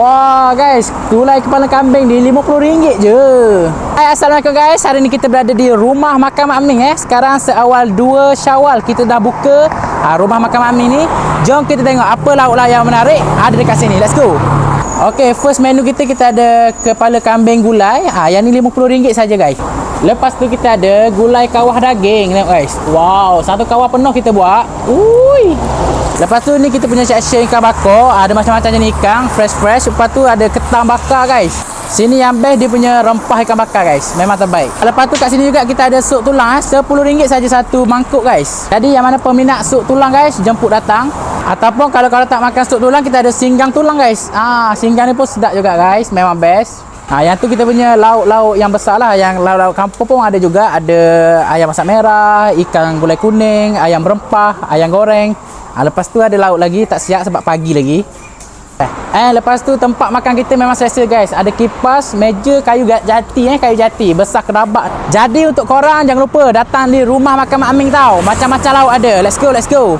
Wah guys, gulai kepala kambing di RM50 je. Hai Assalamualaikum guys. Hari ni kita berada di rumah makan Mak Aming eh. Sekarang seawal 2 Syawal kita dah buka ha, rumah makan Mak Aming ni. Jom kita tengok apa lauk-lauk yang menarik ada dekat sini. Let's go. Okay, first menu kita kita ada kepala kambing gulai. Ah, yang ni RM50 saja guys. Lepas tu kita ada gulai kawah daging guys. Wow, satu kawah penuh kita buat. Ui. Lepas tu ni kita punya section ikan bakar. Ada macam-macam jenis ikan, fresh-fresh. Lepas tu ada ketam bakar guys. Sini yang best dia punya rempah ikan bakar guys. Memang terbaik. Lepas tu kat sini juga kita ada sup tulang eh. RM10 saja satu mangkuk guys. Jadi yang mana peminat sup tulang guys, jemput datang. Ataupun kalau kalau tak makan sup tulang kita ada singgang tulang guys. Ah, singgang ni pun sedap juga guys. Memang best. Ha, yang tu kita punya lauk-lauk yang besar lah. Yang lauk-lauk kampung pun ada juga. Ada ayam masak merah, ikan gulai kuning, ayam berempah, ayam goreng. Ha, lepas tu ada lauk lagi. Tak siap sebab pagi lagi. Eh, lepas tu tempat makan kita memang selesa guys. Ada kipas, meja kayu jati eh, kayu jati. Besar kerabak. Jadi untuk korang jangan lupa datang di rumah makan Mak Aming tau. Macam-macam lauk ada. Let's go, let's go.